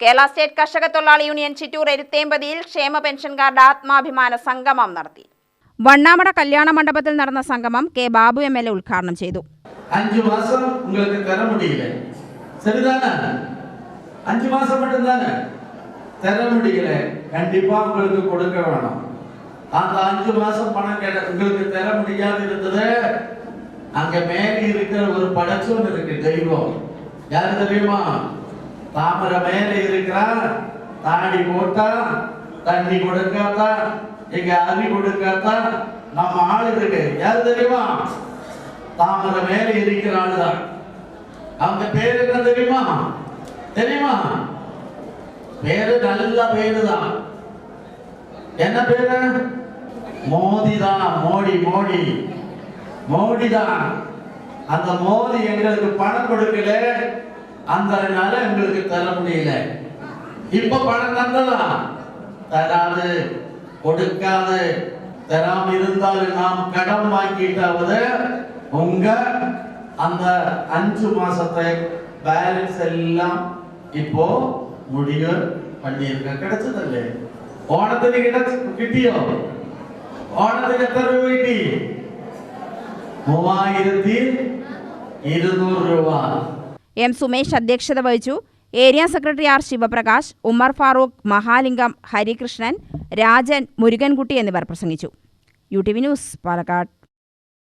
Kerala state കർഷക തൊഴിലാളി union Chittur എരുത്തേമ്പതിയിൽ ക്ഷേമ പെൻഷൻകാരുടെ ആത്മാഭിമാന സംഗമം നടത്തി വണ്ണാമട കല്യാണ മണ്ഡപത്തിൽ നടന്ന സംഗമം K Babu M L A ഉദ്ഘാടനം ചെയ്തു அஞ்சு மாசம் உங்களுக்கு தர முடியல சரிதானே அஞ்சு மாசம் மட்டும்தானே தர முடியல கண்டிப்பா உங்களுக்கு கொடுக்க வேணும் அந்த அஞ்சு மாசம் பணம் கேட்ட உங்களுக்கு தர முடியாது இருந்தது அங்க மேலே இருக்கிற ஒரு படைச்சோன் இருக்கு தெய்வம் யாரு தெரியுமா தாமரை மேல இருக்கிறா தாடி போட்டா தண்ணி கொடுக்காதான் எங்க அரி கொடுக்காதான் நம்ம ஆள் இருக்கு. யாரு தெரியுமா? தாமரை மேல இருக்கிற ஆளுதான் அவங்க பேரு என்ன தெரியுமா? தெரியுமா? பேரு நல்ல பேரு தான். என்ன பேரு? மோதி தான். மோடி மோடி. மோடி தான். அந்த மோதி எங்களுக்கு பணம் கொடுக்கல. அந்தனால எங்களுக்கு தர முடியல. இப்ப பணம் தந்ததா? தராது. கொடுக்காது. தராம இருந்தாலும் நாம் கடன் வாங்கிட்டாவது உங்க அந்த அஞ்சு மாசத்தை பேலன்ஸ் எல்லாம் இப்போ முடிவு பண்ணியிருக்க. கிடைச்சதல்லே. ഓണത്തിന് കിട്ടിയോ ഓണത്തിന് എത്ര രൂപ കിട്ടി മൂവായിരത്തി ഇരുന്നൂറ് രൂപ എം സുമേഷ് അധ്യക്ഷത വഹിച്ചു. Area secretary R Sivaprakash Ummer Farooq Mahalingam Harikrishnan Rajan Murukankutty എന്നിവർ പ്രസംഗിച്ചു. U T V news Palakkad.